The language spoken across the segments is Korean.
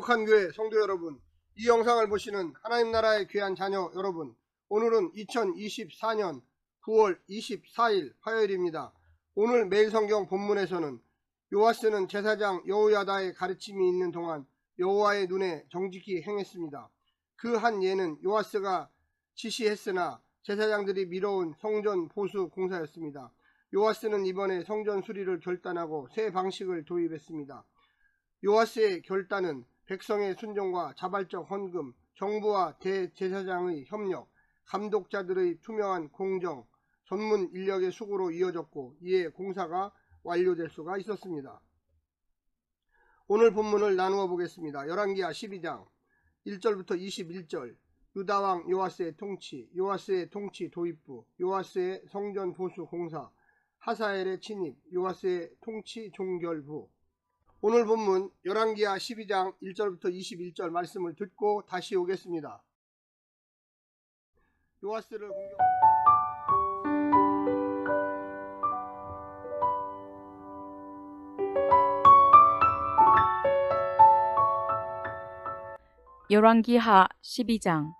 거룩한 교회 성도 여러분, 이 영상을 보시는 하나님 나라의 귀한 자녀 여러분, 오늘은 2024년 9월 24일 화요일입니다. 오늘 매일 성경 본문에서는 요아스는 제사장 여호야다의 가르침이 있는 동안 여호와의 눈에 정직히 행했습니다. 그 한 예는 요아스가 지시했으나 제사장들이 미뤄온 성전 보수 공사였습니다. 요아스는 이번에 성전 수리를 결단하고 새 방식을 도입했습니다. 요아스의 결단은 백성의 순종과 자발적 헌금, 정부와 대제사장의 협력, 감독자들의 투명한 공정, 전문 인력의 수고로 이어졌고 이에 공사가 완료될 수가 있었습니다. 오늘 본문을 나누어 보겠습니다. 열왕기하 12장 1절부터 21절 유다왕 요아스의 통치, 요아스의 통치 도입부, 요아스의 성전 보수 공사, 하사엘의 침입, 요아스의 통치 종결부 오늘 본문 열왕기하 12장 1절부터 21절 말씀을 듣고 다시 오겠습니다. 요아스를 공격 열왕기하 12장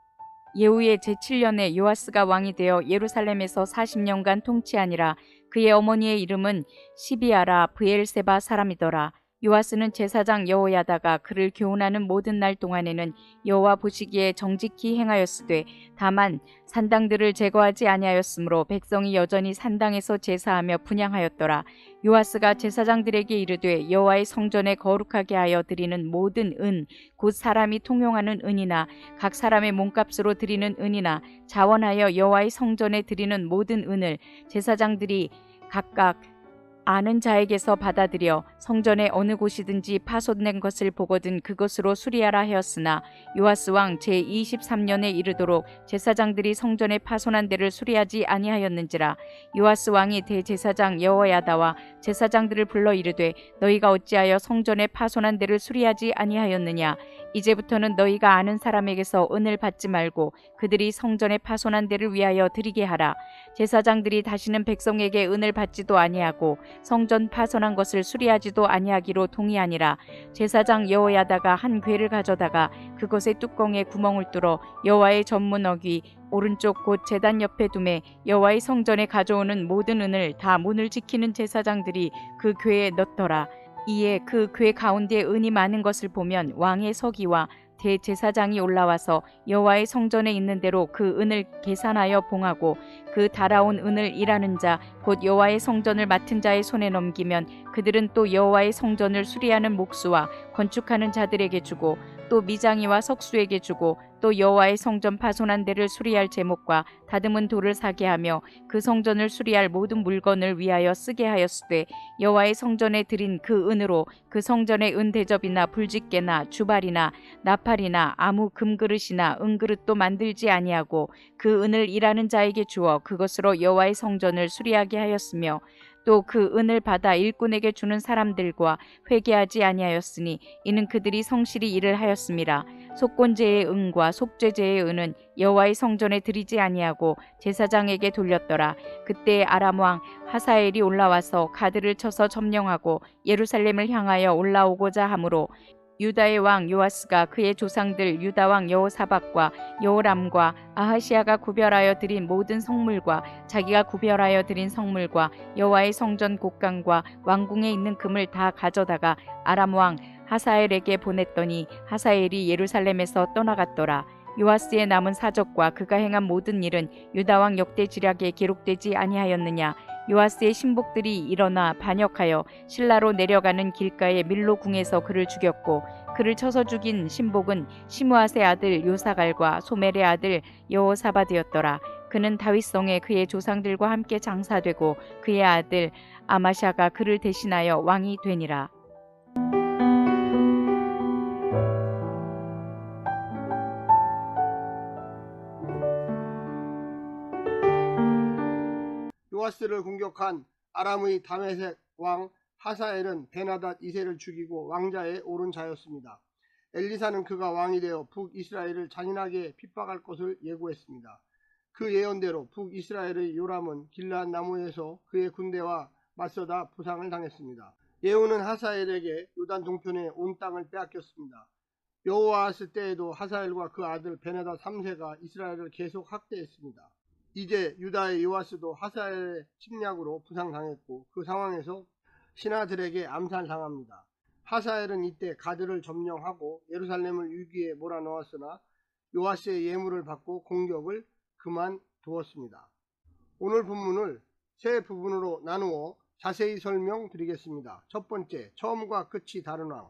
예후의 제7년에 요아스가 왕이 되어 예루살렘에서 40년간 통치하니라 그의 어머니의 이름은 시비아라 브엘세바 사람이더라 요아스는 제사장 여호야다가 그를 교훈하는 모든 날 동안에는 여호와 보시기에 정직히 행하였으되 다만 산당들을 제거하지 아니하였으므로 백성이 여전히 산당에서 제사하며 분양하였더라. 요아스가 제사장들에게 이르되 여호와의 성전에 거룩하게 하여 드리는 모든 은 곧 사람이 통용하는 은이나 각 사람의 몸값으로 드리는 은이나 자원하여 여호와의 성전에 드리는 모든 은을 제사장들이 각각 아는 자에게서 받아들여 성전의 어느 곳이든지 파손된 것을 보거든 그것으로 수리하라 하였으나 요아스 왕 제23년에 이르도록 제사장들이 성전의 파손한 데를 수리하지 아니하였는지라 요아스 왕이 대제사장 여호야다와 제사장들을 불러 이르되 너희가 어찌하여 성전의 파손한 데를 수리하지 아니하였느냐 이제부터는 너희가 아는 사람에게서 은을 받지 말고 그들이 성전의 파손한 데를 위하여 드리게 하라. 제사장들이 다시는 백성에게 은을 받지도 아니하고 성전 파손한 것을 수리하지도 아니하기로 동의하니라. 제사장 여호야다가 한 괴를 가져다가 그것의 뚜껑에 구멍을 뚫어 여호와의 전문 어귀 오른쪽 곧 제단 옆에 두매 여호와의 성전에 가져오는 모든 은을 다 문을 지키는 제사장들이 그 괴에 넣더라 이에 그괴 가운데 은이 많은 것을 보면 왕의 서기와 대제사장이 올라와서 여호와의 성전에 있는 대로 그 은을 계산하여 봉하고 그 달아온 은을 일하는 자 곧 여호와의 성전을 맡은 자의 손에 넘기면 그들은 또 여호와의 성전을 수리하는 목수와 건축하는 자들에게 주고 또 미장이와 석수에게 주고 또 여호와의 성전 파손한 데를 수리할 제목과 다듬은 돌을 사게 하며 그 성전을 수리할 모든 물건을 위하여 쓰게 하였으되 여호와의 성전에 드린 그 은으로 그 성전의 은 대접이나 불집게나 주발이나 나팔이나 아무 금그릇이나 은그릇도 만들지 아니하고 그 은을 일하는 자에게 주어 그것으로 여호와의 성전을 수리하게 하였으며 또그 은을 받아 일꾼에게 주는 사람들과 회개하지 아니하였으니 이는 그들이 성실히 일을 하였음이라 속건제의 은과 속죄제의 은은 여호와의 성전에 드리지 아니하고 제사장에게 돌렸더라. 그때 아람 왕 하사엘이 올라와서 가드를 쳐서 점령하고 예루살렘을 향하여 올라오고자 하므로 유다의 왕 요아스가 그의 조상들 유다 왕 여호사박과 여호람과 아하시아가 구별하여 드린 모든 성물과 자기가 구별하여 드린 성물과 여호와의 성전 곡간과 왕궁에 있는 금을 다 가져다가 아람 왕 하사엘에게 보냈더니 하사엘이 예루살렘에서 떠나갔더라. 요아스의 남은 사적과 그가 행한 모든 일은 유다 왕 역대 지략에 기록되지 아니하였느냐. 요아스의 신복들이 일어나 반역하여 신라로 내려가는 길가의 밀로 궁에서 그를 죽였고 그를 쳐서 죽인 신복은 시므아세 아들 요사갈과 소멜의 아들 여호사바드였더라. 그는 다윗성에 그의 조상들과 함께 장사되고 그의 아들 아마샤가 그를 대신하여 왕이 되니라 요아스를 공격한 아람의 다메섹 왕 하사엘은 베나닷 2세를 죽이고 왕자에 오른 자였습니다. 엘리사는 그가 왕이 되어 북이스라엘을 잔인하게 핍박할 것을 예고했습니다. 그 예언대로 북이스라엘의 요람은 길라앗 나무에서 그의 군대와 맞서다 부상을 당했습니다. 예후는 하사엘에게 요단 동편의 온 땅을 빼앗겼습니다. 여호와스 때에도 하사엘과 그 아들 베네다 3세가 이스라엘을 계속 학대했습니다. 이제 유다의 요아스도 하사엘의 침략으로 부상당했고 그 상황에서 신하들에게 암살당합니다. 하사엘은 이때 가드를 점령하고 예루살렘을 위기에 몰아넣었으나 요아스의 예물을 받고 공격을 그만두었습니다. 오늘 본문을 세 부분으로 나누어 자세히 설명드리겠습니다. 첫 번째, 처음과 끝이 다른 왕.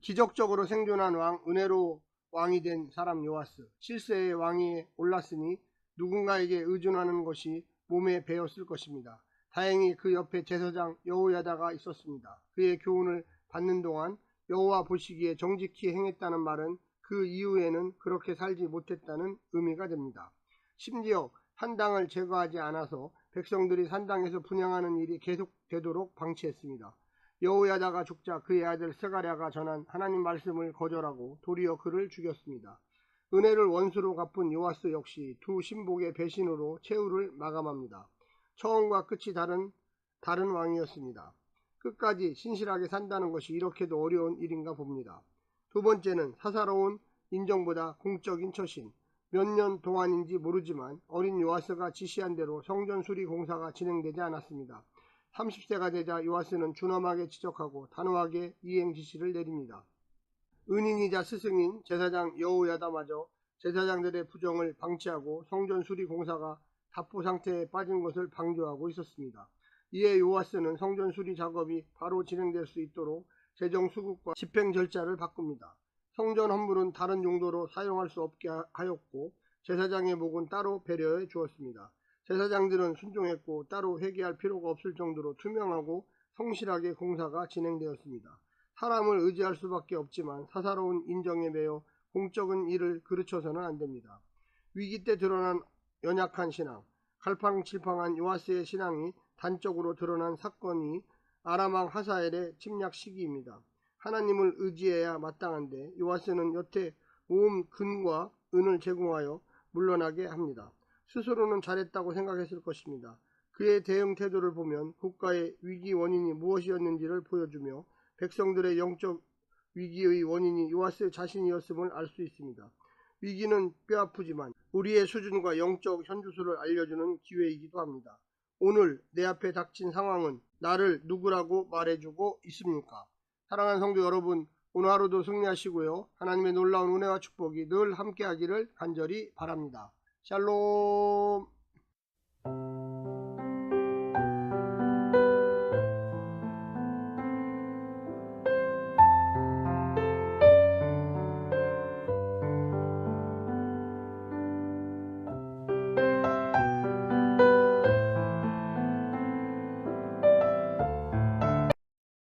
기적적으로 생존한 왕, 은혜로 왕이 된 사람 요아스. 7세의 왕위에 올랐으니 누군가에게 의존하는 것이 몸에 배었을 것입니다. 다행히 그 옆에 제사장 여호야다가 있었습니다. 그의 교훈을 받는 동안 여호와 보시기에 정직히 행했다는 말은 그 이후에는 그렇게 살지 못했다는 의미가 됩니다. 심지어 산당을 제거하지 않아서 백성들이 산당에서 분양하는 일이 계속되도록 방치했습니다. 여호야다가 죽자 그의 아들 스가랴가 전한 하나님 말씀을 거절하고 도리어 그를 죽였습니다. 은혜를 원수로 갚은 요아스 역시 두 신복의 배신으로 최후를 마감합니다. 처음과 끝이 다른 다른 왕이었습니다. 끝까지 신실하게 산다는 것이 이렇게도 어려운 일인가 봅니다. 두 번째는 사사로운 인정보다 공적인 처신. 몇 년 동안인지 모르지만 어린 요아스가 지시한 대로 성전 수리 공사가 진행되지 않았습니다. 30세가 되자 요아스는 준엄하게 지적하고 단호하게 이행 지시를 내립니다. 은인이자 스승인 제사장 여호야다마저 제사장들의 부정을 방치하고 성전 수리 공사가 답보 상태에 빠진 것을 방조하고 있었습니다. 이에 요아스는 성전 수리 작업이 바로 진행될 수 있도록 재정 수급과 집행 절차를 바꿉니다. 성전 헌물은 다른 용도로 사용할 수 없게 하였고 제사장의 목은 따로 배려해 주었습니다. 제사장들은 순종했고 따로 회개할 필요가 없을 정도로 투명하고 성실하게 공사가 진행되었습니다. 사람을 의지할 수밖에 없지만 사사로운 인정에 매여 공적인 일을 그르쳐서는 안 됩니다. 위기 때 드러난 연약한 신앙, 갈팡질팡한 요아스의 신앙이 단적으로 드러난 사건이 아람왕 하사엘의 침략 시기입니다. 하나님을 의지해야 마땅한데 요아스는 여태 모은 근과 은을 제공하여 물러나게 합니다. 스스로는 잘했다고 생각했을 것입니다. 그의 대응 태도를 보면 국가의 위기 원인이 무엇이었는지를 보여주며 백성들의 영적 위기의 원인이 요아스 자신이었음을 알 수 있습니다. 위기는 뼈아프지만 우리의 수준과 영적 현주소를 알려주는 기회이기도 합니다. 오늘 내 앞에 닥친 상황은 나를 누구라고 말해주고 있습니까? 사랑하는 성도 여러분, 오늘 하루도 승리하시고요. 하나님의 놀라운 은혜와 축복이 늘 함께하기를 간절히 바랍니다. 샬롬.